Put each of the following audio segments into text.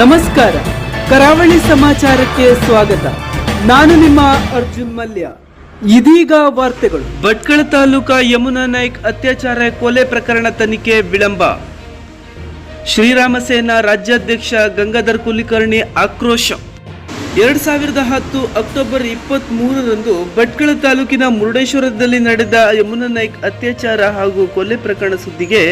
ನಮಸ್ಕಾರ. ಕರಾವಳಿ ಸಮಾಚಾರಕ್ಕೆ ಸ್ವಾಗತ. ನಾನು ನಿಮ್ಮ ಅರ್ಜುನ್ ಮಲ್ಯ. ಇದೀಗ ವಾರ್ತೆಗಳು. ಭಟ್ಕಳ ತಾಲೂಕಾ ಯಮುನಾ ನಾಯ್ಕ್ ಅತ್ಯಾಚಾರ ಕೊಲೆ ಪ್ರಕರಣ ತನಿಖೆ ವಿಳಂಬ. ಶ್ರೀರಾಮ ಸೇನಾ ರಾಜ್ಯಾಧ್ಯಕ್ಷ ಗಂಗಾಧರ್ ಕುಲಕರ್ಣಿ ಆಕ್ರೋಶ. ಎರಡ್ ಸಾವಿರದ ಹತ್ತು ಅಕ್ಟೋಬರ್ ಇಪ್ಪತ್ತ್ ಮೂರರಂದು ಭಟ್ಕಳ ತಾಲೂಕಿನ ಮುರುಡೇಶ್ವರದಲ್ಲಿ ನಡೆದ ಯಮುನಾ ನಾಯ್ಕ್ ಅತ್ಯಾಚಾರ ಹಾಗೂ ಕೊಲೆ ಪ್ರಕರಣ ಸುದ್ದಿಗೆ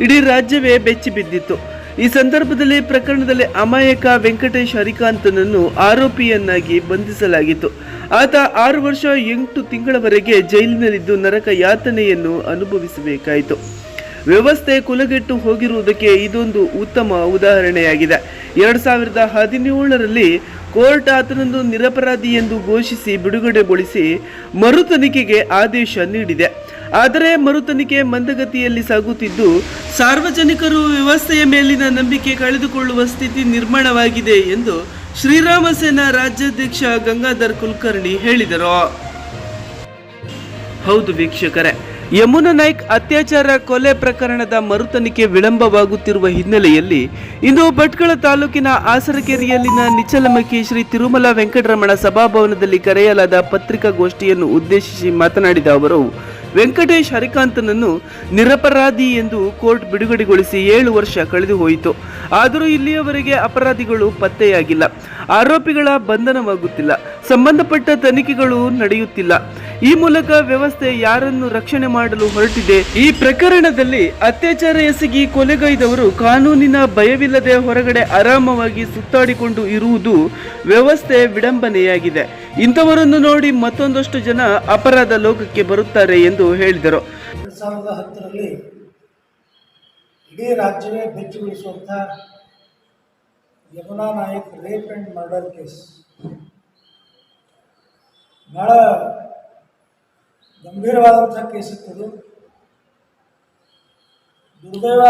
ಇಡೀ ರಾಜ್ಯವೇ ಬೆಚ್ಚಿ ಬಿದ್ದಿತ್ತು. ಈ ಸಂದರ್ಭದಲ್ಲಿ ಪ್ರಕರಣದಲ್ಲಿ ಅಮಾಯಕ ವೆಂಕಟೇಶ್ ಹರಿಕಾಂತನನ್ನು ಆರೋಪಿಯನ್ನಾಗಿ ಬಂಧಿಸಲಾಗಿತ್ತು. ಆತ ಆರು ವರ್ಷ ಎಂಟು ತಿಂಗಳವರೆಗೆ ಜೈಲಿನಲ್ಲಿದ್ದು ನರಕ ಯಾತನೆಯನ್ನು ಅನುಭವಿಸಬೇಕಾಯಿತು. ವ್ಯವಸ್ಥೆ ಕುಲಗೆಟ್ಟು ಹೋಗಿರುವುದಕ್ಕೆ ಇದೊಂದು ಉತ್ತಮ ಉದಾಹರಣೆಯಾಗಿದೆ. ಎರಡು ಸಾವಿರದ ಹದಿನೇಳರಲ್ಲಿ ಕೋರ್ಟ್ ಆತನನ್ನು ನಿರಪರಾಧಿ ಎಂದು ಘೋಷಿಸಿ ಬಿಡುಗಡೆಗೊಳಿಸಿ ಮರು ತನಿಖೆಗೆ ಆದೇಶ ನೀಡಿದೆ. ಆದರೆ ಮರು ತನಿಖೆ ಮಂದಗತಿಯಲ್ಲಿ ಸಾಗುತ್ತಿದ್ದು, ಸಾರ್ವಜನಿಕರು ವ್ಯವಸ್ಥೆಯ ಮೇಲಿನ ನಂಬಿಕೆ ಕಳೆದುಕೊಳ್ಳುವ ಸ್ಥಿತಿ ನಿರ್ಮಾಣವಾಗಿದೆ ಎಂದು ಶ್ರೀರಾಮ ಸೇನಾ ರಾಜ್ಯಾಧ್ಯಕ್ಷ ಗಂಗಾಧರ್ ಕುಲಕರ್ಣಿ ಹೇಳಿದರು. ಹೌದು ವೀಕ್ಷಕರೇ, ಯಮುನಾ ನಾಯ್ಕ್ ಅತ್ಯಾಚಾರ ಕೊಲೆ ಪ್ರಕರಣದ ಮರುತನಿಕೆ ವಿಳಂಬವಾಗುತ್ತಿರುವ ಹಿನ್ನೆಲೆಯಲ್ಲಿ ಇಂದು ಭಟ್ಕಳ ತಾಲೂಕಿನ ಆಸರಕೆರೆಯಲ್ಲಿನ ನಿಚ್ಚಲಮಕ್ಕಿ ಶ್ರೀ ತಿರುಮಲ ವೆಂಕಟರಮಣ ಸಭಾಭವನದಲ್ಲಿ ಕರೆಯಲಾದ ಪತ್ರಿಕಾಗೋಷ್ಠಿಯನ್ನು ಉದ್ದೇಶಿಸಿ ಮಾತನಾಡಿದ ಅವರು ವೆಂಕಟೇಶ್ ಹರಿಕಾಂತನನ್ನು ನಿರಪರಾಧಿ ಎಂದು ಕೋರ್ಟ್ ಬಿಡುಗಡೆಗೊಳಿಸಿ ಏಳು ವರ್ಷ ಕಳೆದು ಹೋಯಿತು ಆದರೂ ಇಲ್ಲಿಯವರೆಗೆ ಅಪರಾಧಿಗಳು ಪತ್ತೆಯಾಗಿಲ್ಲ. ಆರೋಪಿಗಳ ಬಂಧನವಾಗುತ್ತಿಲ್ಲ. ಸಂಬಂಧಪಟ್ಟ ತನಿಖೆಗಳು ನಡೆಯುತ್ತಿಲ್ಲ. ಈ ಮೂಲಕ ವ್ಯವಸ್ಥೆ ಯಾರನ್ನು ರಕ್ಷಣೆ ಮಾಡಲು ಹೊರಟಿದೆ? ಈ ಪ್ರಕರಣದಲ್ಲಿ ಅತ್ಯಾಚಾರ ಎಸಗಿ ಕೊಲೆಗೈದವರು ಕಾನೂನಿನ ಭಯವಿಲ್ಲದೆ ಹೊರಗಡೆ ಆರಾಮವಾಗಿ ಸುತ್ತಾಡಿಕೊಂಡು ಇರುವುದು ವ್ಯವಸ್ಥೆ ವಿಡಂಬನೆಯಾಗಿದೆ. ಇಂಥವರನ್ನು ನೋಡಿ ಮತ್ತೊಂದಷ್ಟು ಜನ ಅಪರಾಧ ಲೋಕಕ್ಕೆ ಬರುತ್ತಾರೆ ಎಂದು ಹೇಳಿದರು. ಇಡೀ ರಾಜ್ಯವೇ ಬೆಚ್ಚುಗೊಳಿಸುವಂಥ Yamuna Nayak rape and murder case ಭಾಳ ಗಂಭೀರವಾದಂಥ ಕೇಸ್ ಇತ್ತದು ದುರ್ದೈವ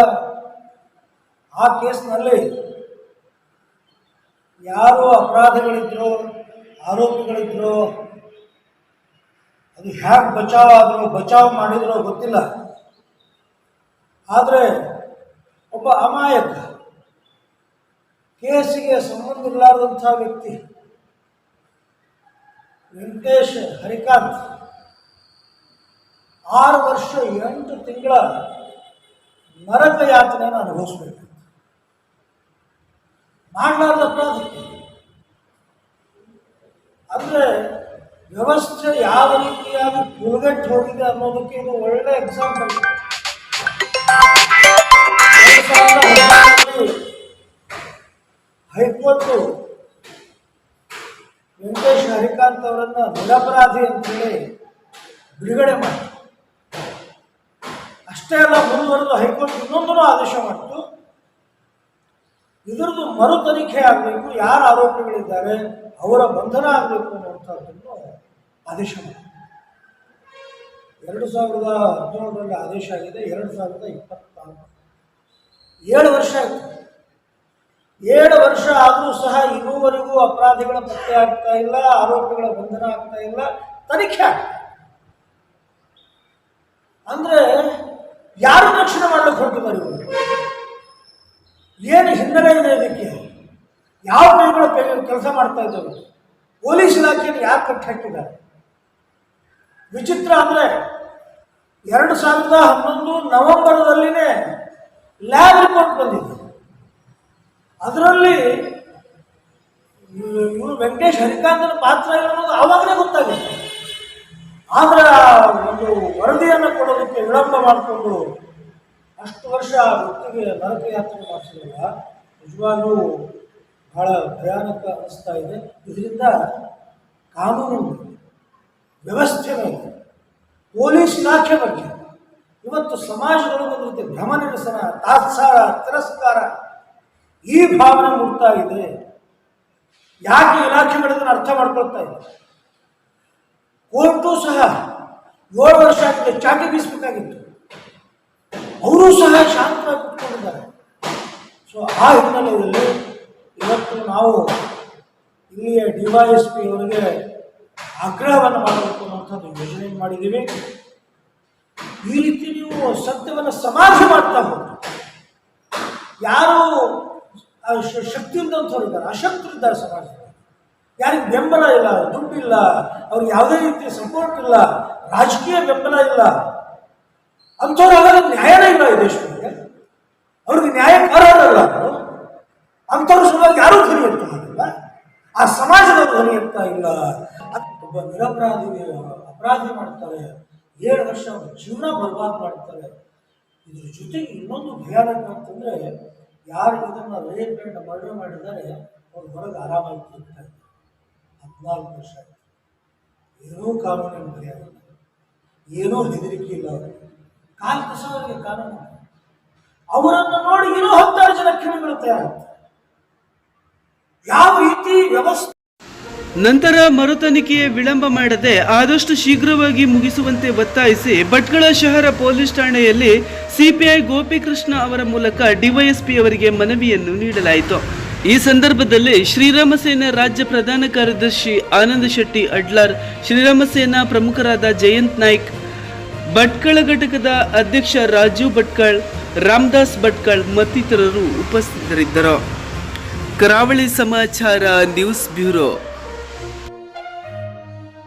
ಆ ಕೇಸ್ನಲ್ಲಿ ಯಾರು ಅಪರಾಧಗಳಿದ್ರೋ, ಆರೋಪಿಗಳಿದ್ರು, ಅದು ಹ್ಯಾಕ್ ಬಚಾವ್ ಆದರೂ, ಬಚಾವ್ ಮಾಡಿದ್ರೋ ಗೊತ್ತಿಲ್ಲ. ಆದರೆ ಒಬ್ಬ ಅಮಾಯಕ, ಕೇಸಿಗೆ ಸಂಬಂಧ ವ್ಯಕ್ತಿ ವೆಂಕಟೇಶ್ ಹರಿಕಾಂತ್ ಆರು ವರ್ಷ ಎಂಟು ತಿಂಗಳ ನರಕ ಯಾತನೆಯನ್ನು ಅನುಭವಿಸ್ಬೇಕು. ಮಾಡಲಾರ್ದ ಅಂದರೆ ವ್ಯವಸ್ಥೆ ಯಾವ ರೀತಿಯಾಗಿ ಕುಲಗೆಟ್ಟು ಹೋಗಿದೆ ಅನ್ನೋದಕ್ಕೆ ಇದು ಒಳ್ಳೆ ಎಕ್ಸಾಂಪಲ್ ಹೈಕೋರ್ಟು ವೆಂಕಟೇಶ್ ಹರಿಕಾಂತ್ ಅವರನ್ನು ನಿರಪರಾಧಿ ಅಂತೇಳಿ ಬಿಡುಗಡೆ ಮಾಡಿ ಅಷ್ಟೇ ಅಲ್ಲ, ಮುಂದುವರೆದು ಹೈಕೋರ್ಟ್ ಇನ್ನೊಂದನ್ನು ಆದೇಶ ಮಾಡಿತು. ಇದರದ್ದು ಮರು ತನಿಖೆ ಆಗಬೇಕು, ಯಾರು ಆರೋಪಿಗಳಿದ್ದಾರೆ, ಅವರ ಬಂಧನ ಆಗಬೇಕು ಅನ್ನುವಂಥದ್ದನ್ನು ಆದೇಶ ಮಾಡಿತು. ಎರಡು ಸಾವಿರದ ಹದಿನೇಳರಲ್ಲಿ ಆದೇಶ ಆಗಿದೆ, ಎರಡು ಸಾವಿರದ ಇಪ್ಪತ್ನಾಲ್ಕು. ಏಳು ವರ್ಷ ಆಯಿತು. ಏಳು ವರ್ಷ ಆದರೂ ಸಹ ಇನ್ನೂವರೆಗೂ ಅಪರಾಧಿಗಳ ಪತ್ತೆ ಆಗ್ತಾ ಇಲ್ಲ, ಆರೋಪಿಗಳ ಬಂಧನ ಆಗ್ತಾ ಇಲ್ಲ, ತನಿಖೆ ಆಗ್ತಾ ಅಂದರೆ ಅಂದ್ರೆ ಯಾರು ರಕ್ಷಣೆ ಮಾಡ್ಲಿಕ್ಕೆ ಹೊರಟಿದ್ದಾರೆ ಇವರು ಏನು ಹಿನ್ನೆಲೆ ಇದೆ ಇದಕ್ಕೆ? ಯಾವ ಕೈಗಳು ಕೆಲಸ ಮಾಡ್ತಾ ಇದ್ದಾರೆ ಪೊಲೀಸ್ ಇಲಾಖೆಯಲ್ಲಿ ಯಾರು ಕಟ್ಟಿ ಹಾಕಿದ್ದಾರೆ? ವಿಚಿತ್ರ ಅಂದರೆ ಎರಡು ಸಾವಿರದ ಹನ್ನೊಂದು ನವೆಂಬರ್ದಲ್ಲಿನೇ ಲ್ಯಾಬ್ ರಿಪೋರ್ಟ್ ಬಂದಿದೆ. ಅದರಲ್ಲಿ ಇವರು ವೆಂಕಟೇಶ್ ಹರಿಕಾಂತನ ಪಾತ್ರ ಅನ್ನೋದು ಆವಾಗಲೇ ಗೊತ್ತಾಗಿತ್ತು. ಆದರೆ ಒಂದು ವರದಿಯನ್ನು ಕೊಡೋದಕ್ಕೆ ವಿಳಂಬ ಮಾಡಿಕೊಂಡು ಅಷ್ಟು ವರ್ಷ ವ್ಯಕ್ತಿಗೆ ನರಕ ಯಾತ್ರೆ ಮಾಡಿಸಿದಾಗ ನಿಜವಾಗ್ಲೂ ಬಹಳ ಭಯಾನಕ ಅನಿಸ್ತಾ ಇದೆ. ಇದರಿಂದ ಕಾನೂನು ವ್ಯವಸ್ಥೆ ಮೇಲೆ, ಪೊಲೀಸ್ ಇಲಾಖೆ ಬಗ್ಗೆ ಇವತ್ತು ಸಮಾಜದೊಳಗೊಂದು ರೀತಿ ಭ್ರಮ ನಿರಸನ, ತಾತ್ಸಾರ, ತಿರಸ್ಕಾರ ಈ ಭಾವನೆ ಮೂಡ್ತಾ ಇದೆ. ಯಾಕೆ ಇಲಾಖೆಗಳಿಂದ ಅರ್ಥ ಮಾಡ್ಕೊಳ್ತಾ ಇದೆ ಕೋರ್ಟು ಸಹ ಏಳು ವರ್ಷ ಆಗಿದೆ, ಚಾಟಿ ಬೀಸಬೇಕಾಗಿತ್ತು. ಅವರು ಸಹ ಶಾಂತವಾಗಿ ಕುತ್ಕೊಂಡಿದ್ದಾರೆ. ಸೊ ಆ ಹಿನ್ನೆಲೆಯಲ್ಲಿ ಇವತ್ತು ನಾವು ಇಲ್ಲಿಯ ಡಿ ವೈ ಎಸ್ ಪಿ ಅವರಿಗೆ ಆಗ್ರಹವನ್ನು ಮಾಡಬೇಕು ಅನ್ನುವಂಥದ್ದು ಯೋಜನೆ ಮಾಡಿದ್ದೀವಿ. ಈ ರೀತಿ ನೀವು ಸತ್ಯವನ್ನು ಸಮಾಧಿ ಮಾಡ್ತಾ ಹೋಗಿ ಯಾರು ಶಕ್ತಿ ಇದ್ದಂಥವ್ರು ಇದ್ದಾರೆ ಅಶಕ್ತರಿದ್ದಾರೆ ಸಮಾಜದಲ್ಲಿ. ಯಾರಿಗೆ ಬೆಂಬಲ ಇಲ್ಲ, ದುಡ್ಡಿಲ್ಲ ಅವ್ರಿಗೆ ಯಾವುದೇ ರೀತಿಯ ಸಪೋರ್ಟ್ ಇಲ್ಲ, ರಾಜಕೀಯ ಬೆಂಬಲ ಇಲ್ಲ. ಅಂಥವ್ರು ಅವರ ನ್ಯಾಯನೇ ಇಲ್ಲ ಈ ದೇಶದಲ್ಲಿ ಅವ್ರಿಗೆ ನ್ಯಾಯಕಾರರಲ್ಲ ಅವರು. ಅಂಥವ್ರ ಸಲುವಾಗಿ ಯಾರೂ ಧ್ವನಿ ಎತ್ತಾ ಇಲ್ಲ. ಆ ಸಮಾಜದ ಧ್ವನಿ ಅಂತ ಇಲ್ಲ. ಒಬ್ಬ ನಿರಪರಾಧಿ ಅಪರಾಧಿ ಮಾಡ್ತಾರೆ. ಏಳು ವರ್ಷ ಅವ್ರ ಜೀವನ ಬರ್ಬಾದ್ ಮಾಡ್ತಾರೆ. ಇದ್ರ ಜೊತೆಗೆ ಇನ್ನೊಂದು ಭಯಾನಕ ಅಂತಂದ್ರೆ, ಯಾರು ಇದನ್ನ ರೇಪ್ ಮರ್ಡರ್ ಮಾಡಿದ್ದಾರೆ, ಅವ್ರು ಹೊರಗೆ ಆರಾಮಾಗಿ ಹದಿನಾಲ್ಕು ವರ್ಷ ಏನೂ ಕಾನೂನಿನ ಇಲ್ಲ ಏನೂ ಹೆದರಿಕೆ ಇಲ್ಲ ಕಾಲ್ ಕಸವರಿಗೆ ಕಾನೂನು ಅವರನ್ನು ನೋಡಿ ಇನ್ನೂ ಹತ್ತಾರು ಜನ ಕಿವಿಗಳು ಯಾವ ರೀತಿ ವ್ಯವಸ್ಥೆ ನಂತರ ಮರುತನಿಖೆ ವಿಳಂಬ ಮಾಡದೆ ಆದಷ್ಟು ಶೀಘ್ರವಾಗಿ ಮುಗಿಸುವಂತೆ ಒತ್ತಾಯಿಸಿ ಭಟ್ಕಳ ಶಹರ ಪೊಲೀಸ್ ಠಾಣೆಯಲ್ಲಿ ಸಿಪಿಐ ಗೋಪಿಕೃಷ್ಣ ಅವರ ಮೂಲಕ ಡಿವೈಎಸ್ಪಿ ಅವರಿಗೆ ಮನವಿಯನ್ನು ನೀಡಲಾಯಿತು. ಈ ಸಂದರ್ಭದಲ್ಲಿ ಶ್ರೀರಾಮಸೇನಾ ರಾಜ್ಯ ಪ್ರಧಾನ ಕಾರ್ಯದರ್ಶಿ ಆನಂದ ಶೆಟ್ಟಿ ಅಡ್ಲಾರ್ ಶ್ರೀರಾಮಸೇನಾ ಪ್ರಮುಖರಾದ ಜಯಂತ್ ನಾಯ್ಕ್, ಭಟ್ಕಳ ಘಟಕದ ಅಧ್ಯಕ್ಷ ರಾಜೀವ್ ಭಟ್ಕಳ್, ರಾಮದಾಸ್ ಭಟ್ಕಳ್ ಮತ್ತಿತರರು ಉಪಸ್ಥಿತರಿದ್ದರು. ಕರಾವಳಿ ಸಮಾಚಾರ ನ್ಯೂಸ್ ಬ್ಯೂರೋ.